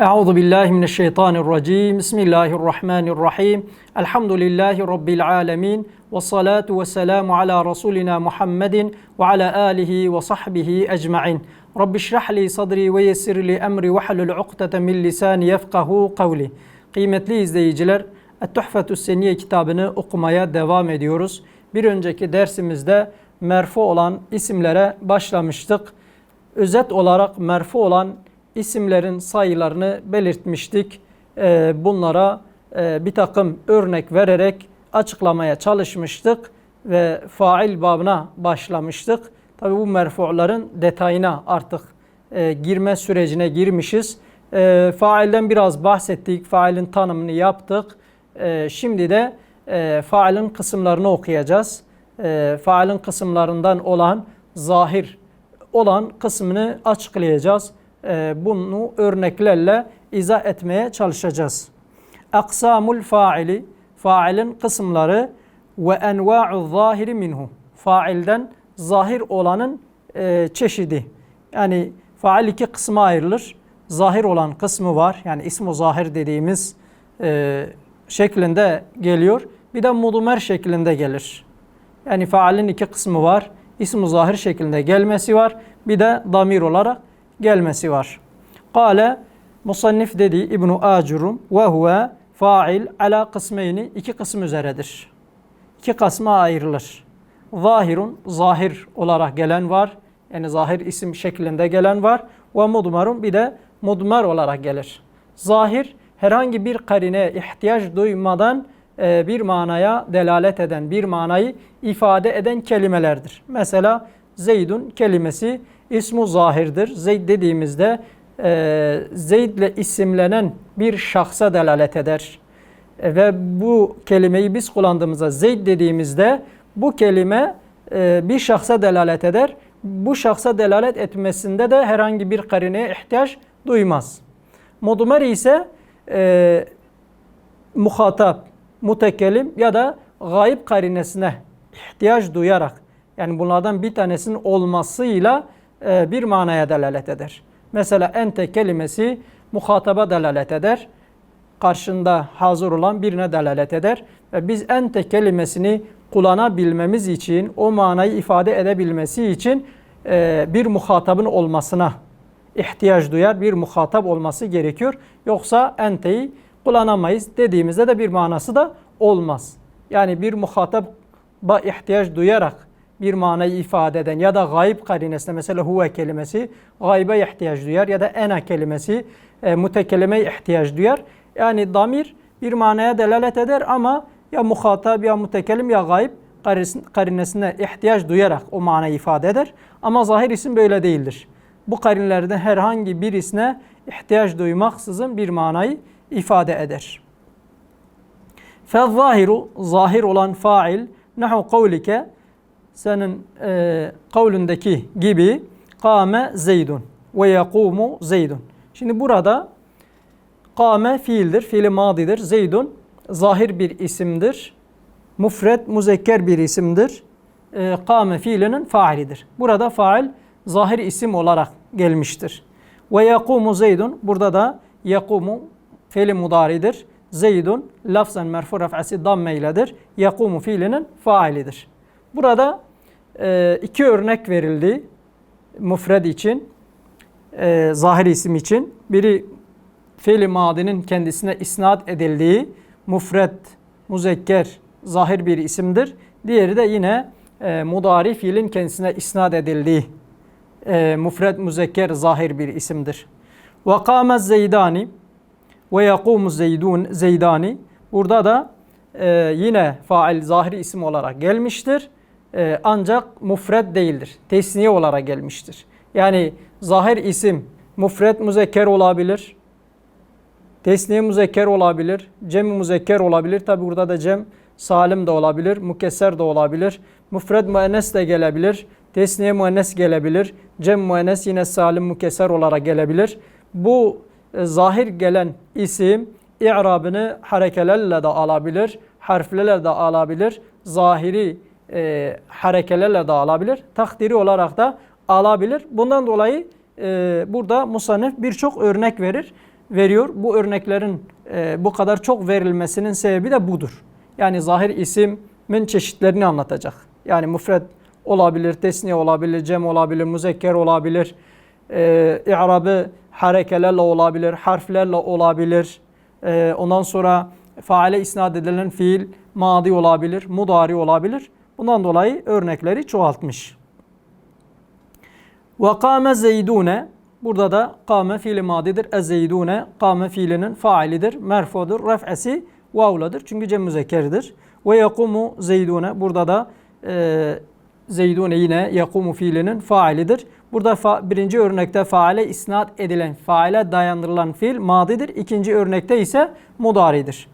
Euzu billahi mineşşeytanirracim. Bismillahirrahmanirrahim. Elhamdülillahi rabbil alamin. Ve salatu ve selamu ala rasulina Muhammedin ve ala alihi ve sahbihi ecmaîn. Rabbi şrah li sadri ve yessir li emri ve hlul ukdeten min lisani yefkahu kavli. Kıymetli izleyiciler, Et-Tuhfetü's Seniye kitabını okumaya devam ediyoruz. Bir önceki dersimizde merfu olan isimlere başlamıştık. Özet olarak merfu olan isimlerin sayılarını belirtmiştik. Ee, bunlara e, bir takım örnek vererek açıklamaya çalışmıştık ve fail babına başlamıştık. Tabi bu merfu'ların detayına artık e, girme sürecine girmişiz. E, failden biraz bahsettik, failin tanımını yaptık. E, şimdi de e, failin kısımlarını okuyacağız. E, failin kısımlarından olan zahir olan kısmını açıklayacağız. E, bunu örneklerle izah etmeye çalışacağız. Aksamul faili, failin kısımları ve enva'u zahiri minhu. Failden zahir olanın e, çeşidi. Yani fail iki kısma ayrılır. Zahir olan kısmı var. Yani ismu zahir dediğimiz e, şeklinde geliyor. Bir de mudumer şeklinde gelir. Yani failin iki kısmı var. İsmu zahir şeklinde gelmesi var. Bir de damir olarak gelmesi var. Kale musannif dedi İbnu Acurum ve huve fail ala kısmeyni iki kısım üzeredir. İki kısma ayrılır. Zahirun zahir olarak gelen var. Yani zahir isim şeklinde gelen var. Ve mudmarun bir de mudmar olarak gelir. Zahir herhangi bir karine ihtiyaç duymadan e, bir manaya delalet eden, bir manayı ifade eden kelimelerdir. Mesela Zeydun kelimesi ismu zahirdir. Zeyd dediğimizde e, Zeyd ile isimlenen bir şahsa delalet eder. E, ve bu kelimeyi biz kullandığımızda Zeyd dediğimizde bu kelime e, bir şahsa delalet eder. Bu şahsa delalet etmesinde de herhangi bir karineye ihtiyaç duymaz. Mudmer ise e, muhatap, mutekelim ya da gayb karinesine ihtiyaç duyarak yani bunlardan bir tanesinin olmasıyla bir manaya delalet eder. Mesela ente kelimesi muhataba delalet eder. Karşında hazır olan birine delalet eder. Ve biz ente kelimesini kullanabilmemiz için, o manayı ifade edebilmesi için e, bir muhatabın olmasına ihtiyaç duyar. Bir muhatap olması gerekiyor. Yoksa enteyi kullanamayız dediğimizde de bir manası da olmaz. Yani bir muhataba ihtiyaç duyarak bir manayı ifade eden ya da gayb karinesine mesela huve kelimesi gaybe ihtiyaç duyar ya da ena kelimesi e, mütekelime ihtiyaç duyar. Yani damir bir manaya delalet eder ama ya muhatap ya mütekellim ya gayb karinesine ihtiyaç duyarak o manayı ifade eder. Ama zahir isim böyle değildir. Bu karinlerden herhangi birisine ihtiyaç duymaksızın bir manayı ifade eder. Fezzahiru zahir olan fail nahu kavlike senin e, kavlündeki gibi kâme zeydun ve yakumu zeydun. Şimdi burada kâme fiildir, fiili madidir. Zeydun zahir bir isimdir. Mufred, muzekker bir isimdir. E, kâme fiilinin failidir. Burada fail zahir isim olarak gelmiştir. Ve yakumu zeydun. Burada da yakumu fiili mudaridir. Zeydun lafzen merfu raf'asi damme iledir. Yakumu fiilinin failidir. Burada e, iki örnek verildi mufred için, e, zahir isim için. Biri fiili madinin kendisine isnat edildiği mufred, muzekker, zahir bir isimdir. Diğeri de yine e, mudari fiilin kendisine isnat edildiği e, mufred, muzekker, zahir bir isimdir. Ve kâmez zeydani ve yakumu zeydun zeydani. Burada da e, yine fail zahir isim olarak gelmiştir. E, ancak mufred değildir. Tesniye olarak gelmiştir. Yani zahir isim mufred müzekker olabilir. Tesniye müzekker olabilir. Cem müzekker olabilir. Tabi burada da cem salim de olabilir. Mukesser de olabilir. Mufred müennes de gelebilir. Tesniye müennes gelebilir. Cem müennes yine salim mukesser olarak gelebilir. Bu e, zahir gelen isim i'rabını harekelerle de alabilir. Harflerle de alabilir. Zahiri e, harekelerle de alabilir. Takdiri olarak da alabilir. Bundan dolayı e, burada Musannif birçok örnek verir. veriyor. Bu örneklerin e, bu kadar çok verilmesinin sebebi de budur. Yani zahir isimin çeşitlerini anlatacak. Yani müfred olabilir, tesniye olabilir, cem olabilir, müzekker olabilir. E, i'rabı harekelerle olabilir, harflerle olabilir. E, ondan sonra faale isnat edilen fiil madi olabilir, mudari olabilir. Bundan dolayı örnekleri çoğaltmış. Ve kâme zeydûne Burada da kâme fiili madidir. Ezeydûne kâme fiilinin failidir. Merfudur. Ref'esi vavladır. Çünkü cem müzekkerdir. Ve yakumu zeydûne. Burada da e, zeydûne yine yakumu fiilinin failidir. Burada fa, birinci örnekte faale isnat edilen, faale dayandırılan fiil madidir. İkinci örnekte ise mudaridir.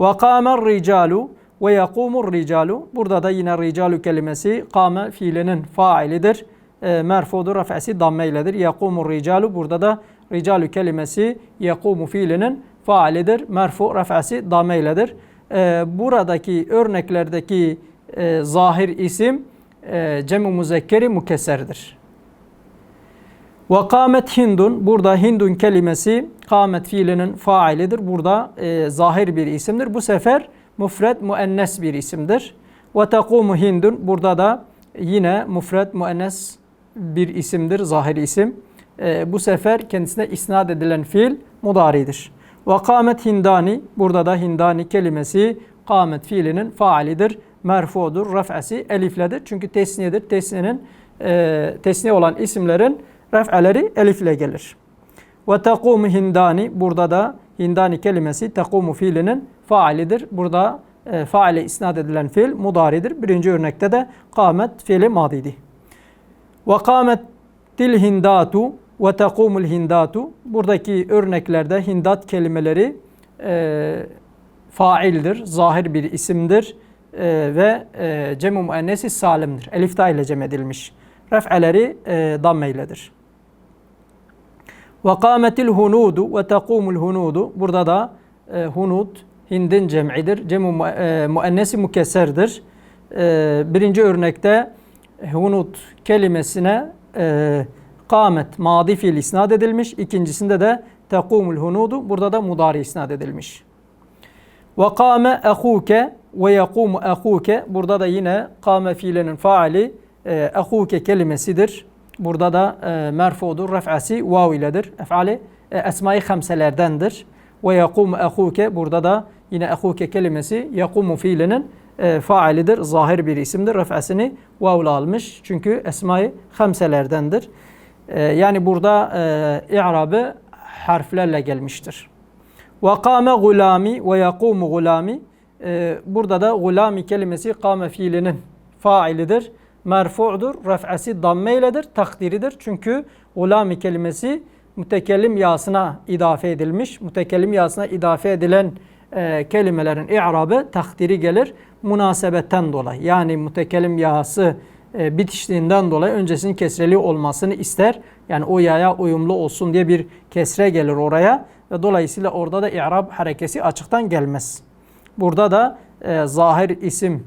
Ve kâmer ricalu ve yakumur ricalu. Burada da yine ricalu kelimesi kâme fiilinin failidir e, merfudur, rafesi damme iledir. Yakumu ricalu burada da ricalu kelimesi yakumu fiilinin faalidir. Merfu rafesi damme iledir. E, buradaki örneklerdeki e, zahir isim e, cem-i muzekkeri mukesserdir. Ve kâmet hindun burada hindun kelimesi kâmet fiilinin faalidir. Burada e, zahir bir isimdir. Bu sefer müfred müennes bir isimdir. Ve tekumu hindun burada da yine müfred müennes bir isimdir, zahir isim. E, bu sefer kendisine isnat edilen fiil mudaridir. Ve kâmet hindani, burada da hindani kelimesi kâmet fiilinin faalidir, merfudur, raf'esi elifledir. Çünkü tesniyedir. Tesniyenin e, tesniye olan isimlerin raf'eleri elifle gelir. Ve takumu hindani, burada da hindani kelimesi takumu fiilinin faalidir. Burada e, faale isnat edilen fiil mudaridir. Birinci örnekte de kâmet fiili madidi. Ve kâmettil hindatu ve tekumul hindatu. Buradaki örneklerde hindat kelimeleri e, faildir, zahir bir isimdir e, ve e, cem-i müennesi salimdir. Elif ile cem edilmiş. Ref'eleri e, damme iledir. Ve kâmetil hunudu ve tekumul hunudu. Burada da e, hunud hindin cem'idir. Cem-i e, mukesserdir. E, birinci örnekte hunut kelimesine e, kâmet madi fiil isnat edilmiş. İkincisinde de tekumul hunudu. Burada da mudari isnat edilmiş. Ve kâme ehuke ve yakumu ehuke. Burada da yine kâme fiilinin faali e, ehuke kelimesidir. Burada da e, merfudur. Ref'asi vav iledir. Ef'ali e, esma-i. Ve yakumu ehuke. Burada da yine ehuke kelimesi yakumu fiilinin e, faalidir. Zahir bir isimdir. Ref'esini vavla almış. Çünkü esma-i. E, yani burada e, i'rabı harflerle gelmiştir. Ve kâme gulami ve yakumu gulami. E, burada da gulami kelimesi kâme fiilinin failidir. Merfu'dur. Ref'esi damme iledir. Takdiridir. Çünkü gulami kelimesi mütekellim yasına idafe edilmiş. Mütekellim yasına idafe edilen e, kelimelerin i'rabı takdiri gelir münasebetten dolayı. Yani mütekellim yası e, bitişliğinden dolayı öncesinin kesreli olmasını ister. Yani o yaya uyumlu olsun diye bir kesre gelir oraya ve dolayısıyla orada da i'rab harekesi açıktan gelmez. Burada da e, zahir isim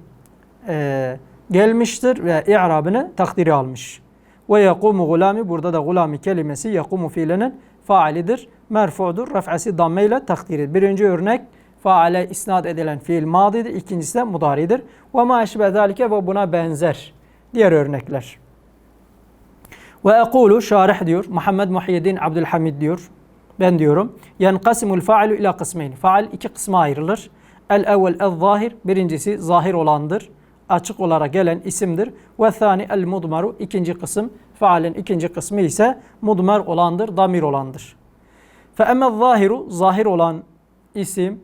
e, gelmiştir ve i'rabını takdiri almış. Ve yakumu gulami burada da gulami kelimesi yakumu fiilinin faalidir. Merfu'dur. Raf'ası damme ile takdiri. Birinci örnek faale isnat edilen fiil madidir. İkincisi de mudaridir. Ve ma eşbe zalike ve buna benzer. Diğer örnekler. Ve ekulu şarih diyor. Muhammed Muhyiddin Abdülhamid diyor. Ben diyorum. Yenkasimul failu ila kısmeyn. Faal iki kısma ayrılır. El evvel el zahir. Birincisi zahir olandır. Açık olarak gelen isimdir. Ve thani el mudmaru. ikinci kısım. Faalin ikinci kısmı ise mudmer olandır, damir olandır. Fe emmel zahiru. Zahir olan isim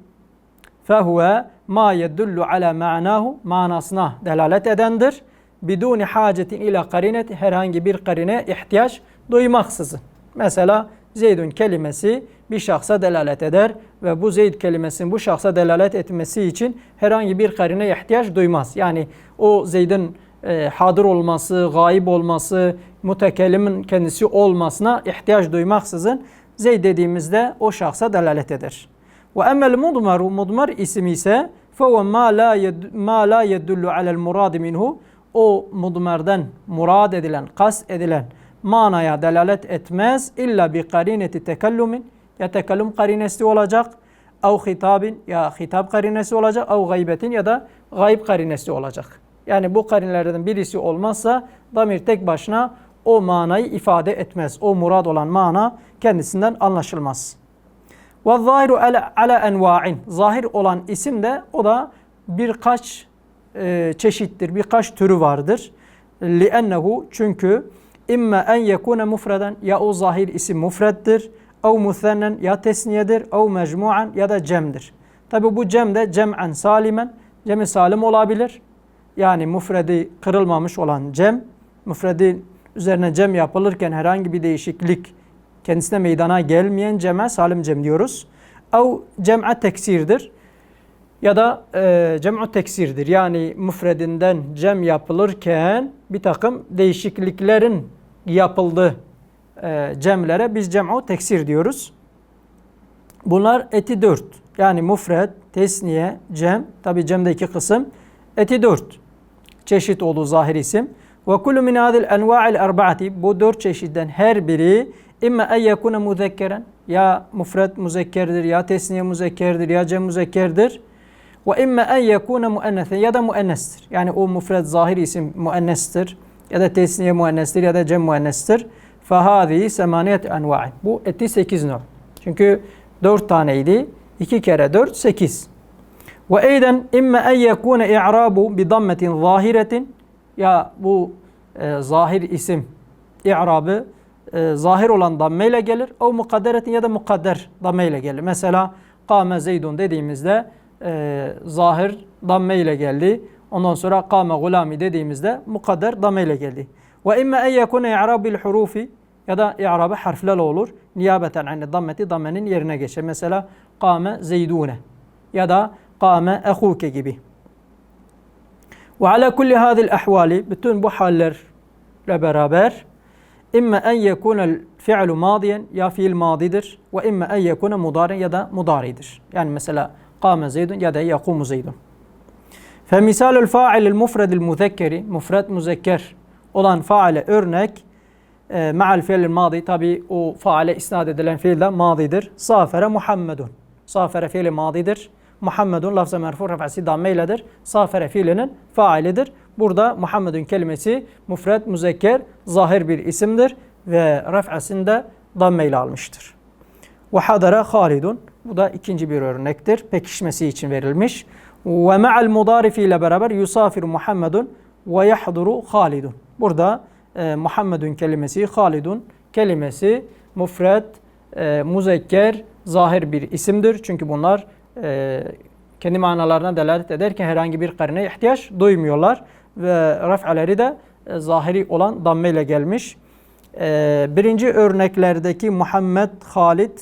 fehuve ma yedullu ala ma'nahu manasına delalet edendir. Biduni hacetin ila karinet herhangi bir karine ihtiyaç duymaksızın. Mesela Zeydun kelimesi bir şahsa delalet eder ve bu Zeyd kelimesinin bu şahsa delalet etmesi için herhangi bir karine ihtiyaç duymaz. Yani o Zeyd'in e, hadır olması, gayib olması, mutekellimin kendisi olmasına ihtiyaç duymaksızın Zeyd dediğimizde o şahsa delalet eder. Ve emmel mudmaru mudmar ismi ise fehuve ma la ma la yedullu alel murad minhu o mudmerden murad edilen, kas edilen manaya delalet etmez illa bi karineti tekellumin ya tekellüm karinesi olacak, ev hitabin ya hitap karinesi olacak, ev gaybetin ya da gayb karinesi olacak. Yani bu karinelerden birisi olmazsa damir tek başına o manayı ifade etmez. O murad olan mana kendisinden anlaşılmaz. Ve zahiru ala, enva'in. Zahir olan isim de o da birkaç e, çeşittir, birkaç türü vardır. Li'ennehu çünkü imme en yekune mufreden ya o zahir isim mufreddir, ev muthennen ya tesniyedir, ev mecmu'an ya da cemdir. Tabi bu cem de cem'en salimen, cemi salim olabilir. Yani mufredi kırılmamış olan cem, mufredi üzerine cem yapılırken herhangi bir değişiklik kendisine meydana gelmeyen ceme salim cem diyoruz. Ev cem'e teksirdir ya da e, cem'u teksirdir. Yani müfredinden cem yapılırken bir takım değişikliklerin yapıldığı e, cemlere biz cem'u teksir diyoruz. Bunlar eti dört. Yani mufred, tesniye, cem. Tabi cemde iki kısım. Eti dört. Çeşit olduğu zahir isim. Ve kullu min hadil enva'il erbaati. Bu dört çeşitten her biri imme en yekune muzekkeren. Ya mufred muzekkerdir, ya tesniye muzekkerdir, ya cem muzekkerdir. Ve imme en yekune muennesen ya da muennestir. Yani o mufred zahir isim muennestir ya da tesniye muennestir ya da cem muennestir. Fahadi semaniyet enva'in. Bu eti sekiz növ. Çünkü dört taneydi. İki kere dört sekiz. Ve eyden imme en yekune i'rabu bi dammetin zahiretin. Ya bu e, zahir isim i'rabı e, zahir olan dammeyle gelir. O mukadderetin ya da mukadder dammeyle gelir. Mesela kâme zeydun dediğimizde e, zahir damme ile geldi. Ondan sonra kâme gulami dediğimizde mukadder damme ile geldi. Ve imme en yekune i'rabil hurufi ya da i'rabı harflerle olur. Niyabeten anne dammeti dammenin yerine geçer. Mesela kâme zeydune ya da kâme ehuke gibi. Ve ala kulli hadil ahvali bütün bu hallerle beraber imme en yekunel fi'lu madiyen ya fiil madidir ve imme en yekune mudaren ya da mudaridir. Yani mesela kâme zeydun ya da yakumu zeydun. Femisalul fa'ilil mufredil muzekkeri, mufred müzekker olan faale örnek e, ma'al fiilil madi tabi o faale isnad edilen fiil de madidir. Safere Muhammedun. Safere fiili madidir. Muhammedun lafza merfu rafası dammeyledir. Safere fiilinin faalidir. Burada Muhammedun kelimesi mufred müzekker zahir bir isimdir ve raf'asını da dammeyle almıştır. Ve hadara Halidun. Bu da ikinci bir örnektir. Pekişmesi için verilmiş. Ve ma'al mudarifi ile beraber yusafiru Muhammedun ve yahduru Halidun. Burada e, Muhammedun kelimesi, Halidun kelimesi mufred, e, muzekker, zahir bir isimdir. Çünkü bunlar e, kendi manalarına delalet ederken herhangi bir karine ihtiyaç duymuyorlar. Ve raf'aleri de e, zahiri olan damme ile gelmiş. E, birinci örneklerdeki Muhammed, Halid,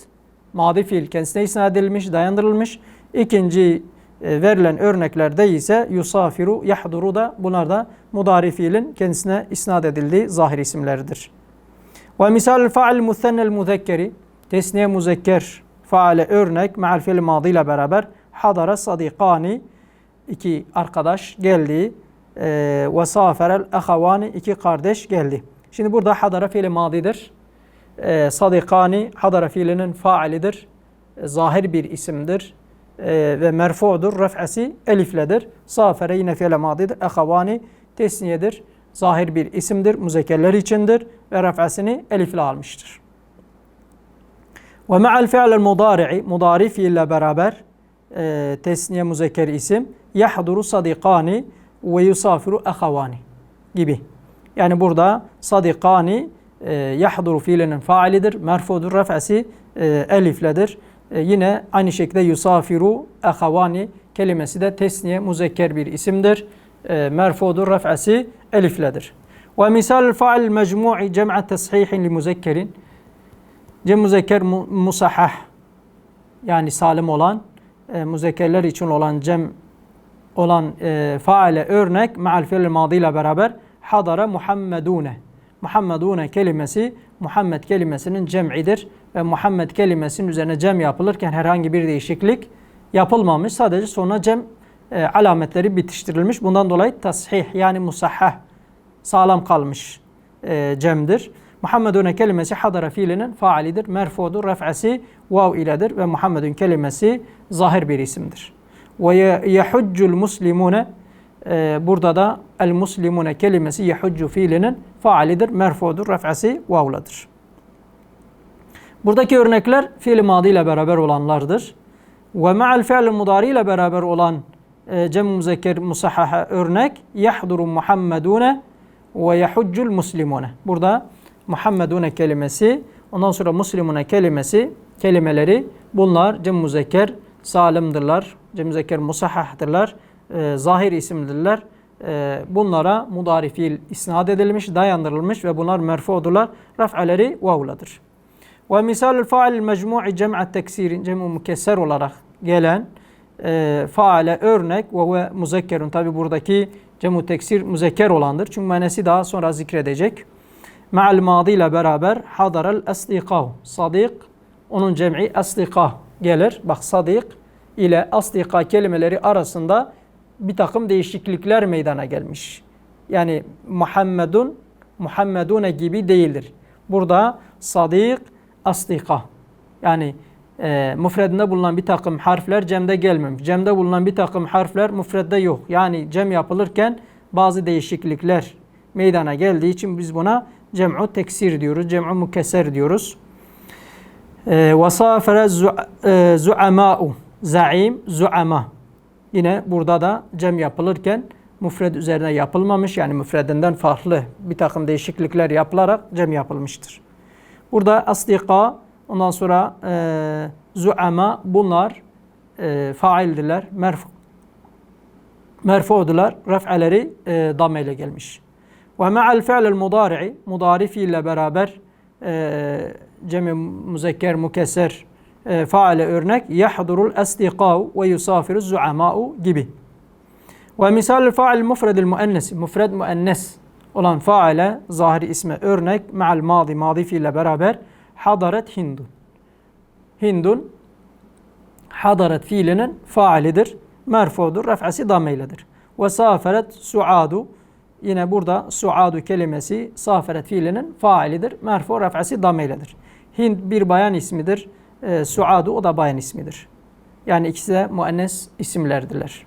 madi fiil kendisine isnat edilmiş, dayandırılmış. İkinci e, verilen örneklerde ise yusafiru, yahduru da bunlar da mudari fiilin kendisine isnat edildiği zahir isimleridir. Ve misal faal muthennel muzekkeri tesniye muzekker faale örnek meal fiil madi ile beraber hadara sadikani iki arkadaş geldi e, ve saferel ahavani iki kardeş geldi. Şimdi burada hadara fiili madidir. E, sadikani hadara fiilinin faalidir. E, zahir bir isimdir e, ve merfu'dur. Ref'esi elifledir. Safere yine fiile madidir. Ahavani tesniyedir. Zahir bir isimdir. Muzekkerler içindir ve ref'esini elifle almıştır. Ve me'al fi'lel mudari'i mudari fiille beraber e, tesniye muzekker isim yahduru sadikani ve yusafiru ahavani gibi. Yani burada sadikani e, yahduru fiilinin faalidir. Merfudur. Ref'esi e, elifledir. E, yine aynı şekilde yusafiru ahavani kelimesi de tesniye muzekker bir isimdir. E, merfudur. Ref'esi elifledir. Ve misal faal mecmu'i cem'a teshihin li muzekkerin Cem müzekker mu, musahhah yani salim olan e, muzekkerler için olan cem olan e, faale örnek ma'al fiil madi ile beraber hadara Muhammedune. Muhammedune kelimesi Muhammed kelimesinin cem'idir ve Muhammed kelimesinin üzerine cem yapılırken herhangi bir değişiklik yapılmamış. Sadece sonra cem e, alametleri bitiştirilmiş. Bundan dolayı tasih yani musahhah sağlam kalmış e, cemdir. Muhammedun kelimesi hadara fiilinin faalidir. Merfudur. Ref'asi vav iledir ve Muhammedun kelimesi zahir bir isimdir. Ve yehuccul muslimune e, burada da el muslimune kelimesi yehuccu fiilinin faalidir. Merfudur. Ref'asi vavladır. Buradaki örnekler fiil madi ile beraber olanlardır. Ve ma'al fi'l mudari ile beraber olan e, cem müzekker musahhaha örnek yahduru Muhammedune ve yahuccul muslimune. Burada Muhammedune kelimesi, ondan sonra muslimune kelimesi, kelimeleri bunlar cem müzekker salimdirler. Cem müzekker musahhahtırlar. E, zahir isimdirler. E, bunlara mudari fiil isnad edilmiş, dayandırılmış ve bunlar merfudurlar. Raf'aleri vavladır. Ve misalül fail mecmu'i cem'at teksirin, cem'u mukesser olarak gelen e, faale örnek ve ve muzekkerun. Tabi buradaki cem'u teksir muzekker olandır. Çünkü manesi daha sonra zikredecek. Ma'al madi ile beraber hadaral asdikahu. Sadik, onun cem'i asdika gelir. Bak sadik ile asdika kelimeleri arasında bir takım değişiklikler meydana gelmiş. Yani Muhammedun, Muhammedune gibi değildir. Burada sadik, asdika. Yani e, müfredinde bulunan bir takım harfler cemde gelmemiş. Cemde bulunan bir takım harfler müfredde yok. Yani cem yapılırken bazı değişiklikler meydana geldiği için biz buna cem'u teksir diyoruz. Cem'u mukesser diyoruz. Ve safere zu'ama'u zaim zu'ama. Yine burada da cem yapılırken müfred üzerine yapılmamış yani müfredinden farklı bir takım değişiklikler yapılarak cem yapılmıştır. Burada asdika ondan sonra e, zuama bunlar e, faildiler. Merfu merfudular. Ref'aleri e, damme ile gelmiş. ومع الفعل المضارع مضارفي برابر آه، جمع مذكر مكسر آه، فاعل örnek يحضر الأصدقاء ويسافر الزعماء gibi ومثال الفاعل المفرد المؤنث مفرد مؤنث. olan فاعل ظاهر اسم örnek مع الماضي ماضي في لا برابر حضرت هند. هند حضرت فيلن فاعلدر مرفوض رفع سي ضميلدر وسافرت سعاد yine burada suadu kelimesi saferet fiilinin faalidir. Merfu ref'asi dameyledir. Hind bir bayan ismidir. E, suadu o da bayan ismidir. Yani ikisi de muennes isimlerdiler.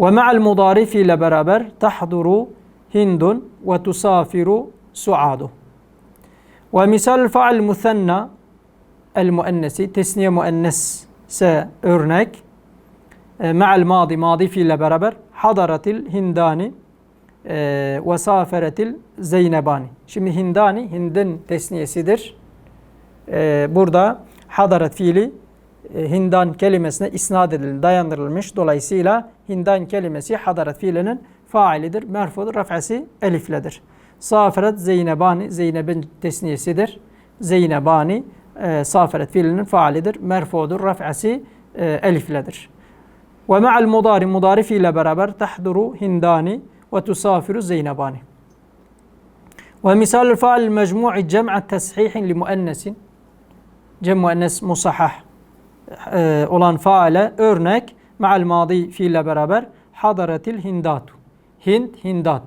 Ve me'al mudarifi ile beraber tahduru hindun ve tusafiru suadu. Ve misal faal musanna el muennesi tesniye muennes ise örnek e, me'al madi madi fiille beraber hadaratil hindani ve saferetil zeynebani. Şimdi hindani hindin tesniyesidir. E, burada hadarat fiili e, hindan kelimesine isnad edilmiş, dayandırılmış. Dolayısıyla hindan kelimesi hadarat fiilinin failidir. Merfudur. Raf'asi elifledir. Saferet Zeynebani, Zeynep'in tesniyesidir. Zeynebani, e, saferet fiilinin faalidir. Merfudur. Raf'asi e, elifledir. Ve me'al mudari, mudari fiile beraber tahduru hindani ve tusafiru zeynebani. Ve misalul faal mecmu'i cem'a teshihin li muennesin. Cem muennes musahhah e, olan faale örnek me'al madi fiile beraber hadaretil hindatu. Hind, hindat.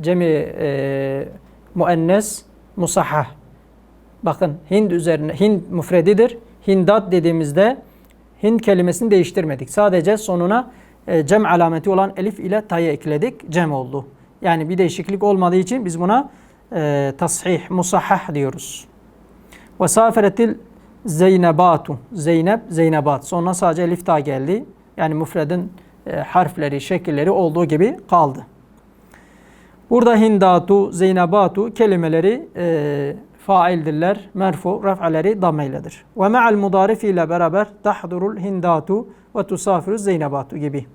Cemi e, muennes musahhah. Bakın Hind üzerine Hind müfredidir. Hindat dediğimizde Hind kelimesini değiştirmedik. Sadece sonuna e, cem alameti olan elif ile ta'yı ekledik. Cem oldu. Yani bir değişiklik olmadığı için biz buna e, tashih, musahhah diyoruz. Ve saferetil zeynebatu. Zeynep, zeynebat. Sonra sadece elif ta geldi. Yani müfredin e, harfleri, şekilleri olduğu gibi kaldı. Burada hindatu, zeynebatu kelimeleri e, faildirler. Merfu, raf'aleri dameyledir. Ve me'al mudarifi ile beraber tahdurul hindatu ve tusafiru zeynebatu gibi.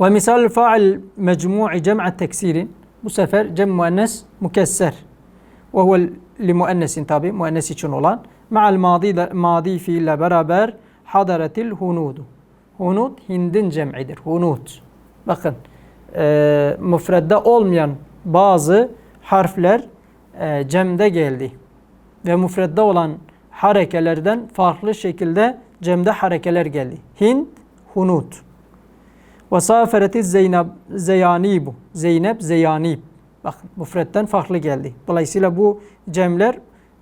Ve misal fail mecmu'i cem'a teksirin. Bu sefer cem muennes mukesser. Ve huve li muennesin tabi, muennes için olan. Me'al madi, madi fiille beraber hadaretil hunudu. Hunud hindin cem'idir. Hunud. Bakın e, müfredde olmayan bazı harfler e, cemde geldi. Ve müfredde olan harekelerden farklı şekilde cemde harekeler geldi. Hind, hunut. Ve safereti zeynep, zeyanibu. Zeynep, zeyanib. Bak müfretten farklı geldi. Dolayısıyla bu cemler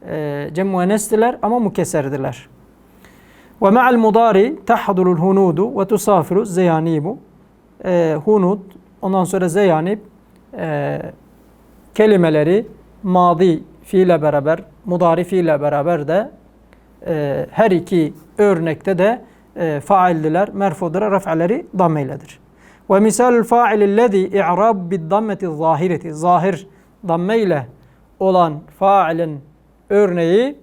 e, cem muennesdiler ama mukesserdiler. Ve ma'al mudari tahdurul hunudu ve tusafiru zeyanibu. E, hunud ondan sonra zeyanib e, kelimeleri madi fiile beraber, mudari fiile beraber de e, her iki örnekte de e, faildiler, merfudur, raf'aleri dammeyledir. Ve misalul fa'ilillezî i'rab bid dammeti zahireti. Zahir damme ile olan failin örneği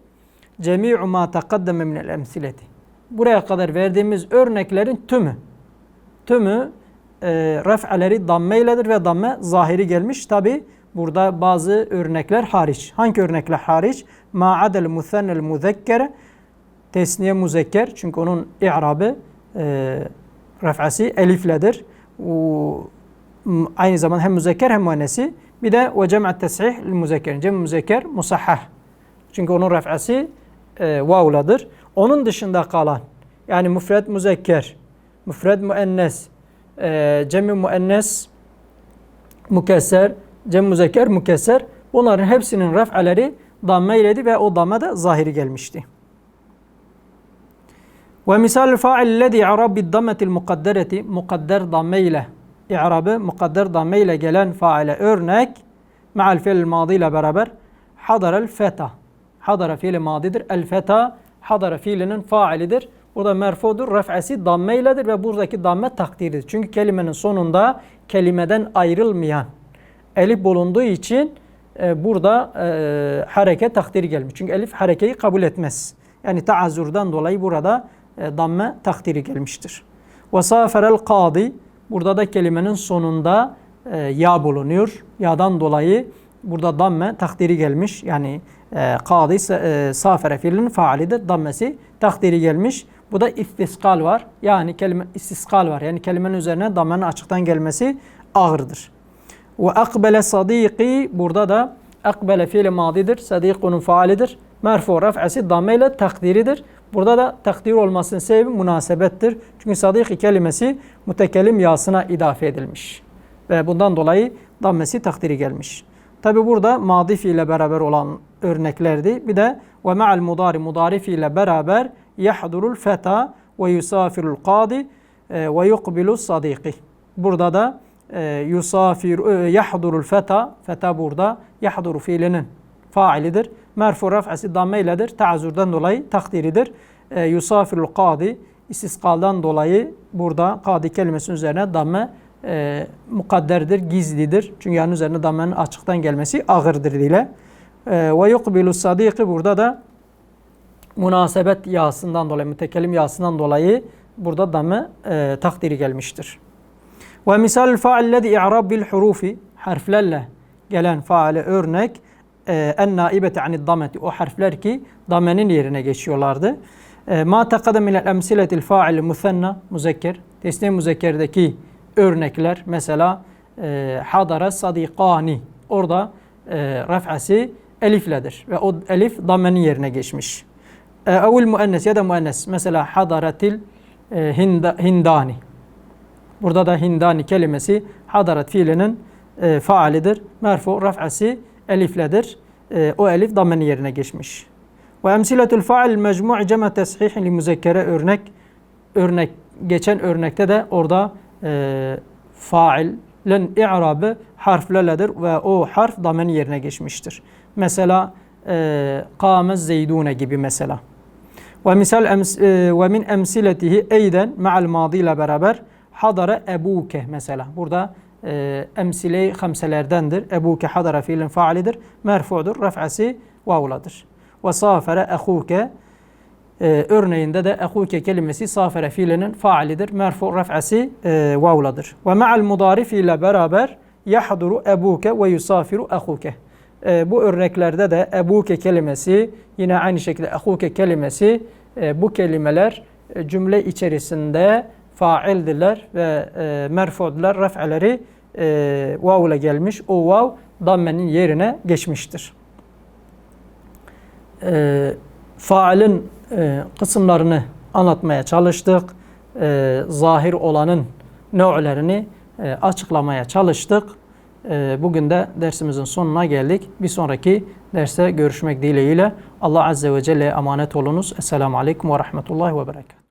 cemi'u ma taqaddeme minel emsileti. Buraya kadar verdiğimiz örneklerin tümü. Tümü e, raf'aleri dammeyledir ve damme zahiri gelmiş. Tabi burada bazı örnekler hariç. Hangi örnekler hariç? Ma'adel musennel muzekkere tesniye muzekker. Çünkü onun i'rabı e, raf'ası elifledir. O, aynı zamanda hem müzekker hem müennesi. Bir de ve cem'at tesih müzekker. Cem müzekker musahhah. Çünkü onun raf'ası e, vavladır. Onun dışında kalan yani müfred müzekker, müfred müennes, e, cem müennes mukesser, cem müzekker mukesser bunların hepsinin raf'aleri damme iledi ve o damme de zahiri gelmişti. Ve misal fa'il lezi i'rab bid dammetil mukaddereti mukadder damme ile i'rabı mukadder damme ile gelen faile örnek ma'al fiil madi ile beraber hadarel feta. Hadara fiili madidir. El feta hadara fiilinin failidir. Burada merfudur. Raf'ası damme iledir ve buradaki damme takdiridir. Çünkü kelimenin sonunda kelimeden ayrılmayan elif bulunduğu için e, burada e, hareket takdiri gelmiş. Çünkü elif harekeyi kabul etmez. Yani taazzurdan dolayı burada e, damme takdiri gelmiştir. Ve saferel kadi burada da kelimenin sonunda e, ya bulunuyor. Ya'dan dolayı burada damme takdiri gelmiş. Yani e, kadi e, safere fiilinin faalidir. Dammesi takdiri gelmiş. Bu da istiskal var. Yani kelime istiskal var. Yani kelimenin üzerine dammenin açıktan gelmesi ağırdır. Ve akbele sadiki burada da akbele fiili madidir. Sadikunun faalidir. Merfu raf'ası damme ile takdiridir. Burada da takdir olmasının sebebi münasebettir. Çünkü sadiki kelimesi mütekellim yasına idafe edilmiş. Ve bundan dolayı dammesi takdiri gelmiş. Tabi burada madif ile beraber olan örneklerdi. Bir de ve ma'al mudari mudarif ile beraber yahdurul feta ve yusafirul kadi e, ve yukbilus sadiki. Burada da e, yusafir e, yahdurul feta feta burada yahduru fiilinin failidir. Merfu raf'ası damme iledir. Ta'zurdan dolayı takdiridir. Yusafirul kadi istiskaldan dolayı burada kadi kelimesinin üzerine damme e, mukadderdir, gizlidir. Çünkü yanın üzerine damlanın açıktan gelmesi ağırdır dile. Ve yukbilu sadiki burada da münasebet yasından dolayı, mütekellim yasından dolayı burada damme e, takdiri gelmiştir. Ve misal faallezi i'rab bil hurufi harflerle gelen faale örnek e, en naibete anid dameti o harfler ki damenin yerine geçiyorlardı. E, ma takadem minel emsiletil fa'il musenna muzekker tesniye muzekkerdeki örnekler mesela e, hadara sadikani orada e, raf'ası elifledir ve o elif dammenin yerine geçmiş. E, evul müennes ya da müennes mesela hadaratil e, hinda, hindani burada da hindani kelimesi hadarat fiilinin e, faalidir. Merfu raf'ası elifledir. E, o elif dammenin yerine geçmiş. Ve emsiletül fail mecmu' cema teshihin li müzekkere örnek örnek geçen örnekte de orada e, failin i'rabı harflerledir ve o harf damen yerine geçmiştir. Mesela e, kâme zeydune gibi mesela. Ve misal ems, e, ve min emsiletihi eyden ma'al madi ile beraber hadara ebuke mesela. Burada e, emsile-i hamselerdendir. Ebuke hadara fiilin faalidir. Merfu'dur. Raf'ası vavladır. Ve safere ehuke e, örneğinde de ehuke kelimesi safere fiilinin faalidir. Merfu raf'ası e, vavladır. Ve ma'al mudarif ile beraber yahduru ebuke ve yusafiru ehuke. E, bu örneklerde de ebuke kelimesi yine aynı şekilde ehuke kelimesi e, bu kelimeler e, cümle içerisinde faildiler ve e, merfudular. Raf'aleri e, vav ile gelmiş. O vav dammenin yerine geçmiştir. E, failin e, kısımlarını anlatmaya çalıştık. E, zahir olanın nö'lerini e, açıklamaya çalıştık. E, bugün de dersimizin sonuna geldik. Bir sonraki derste görüşmek dileğiyle. Allah Azze ve Celle'ye emanet olunuz. Esselamu Aleyküm ve Rahmetullahi ve Berekatuhu.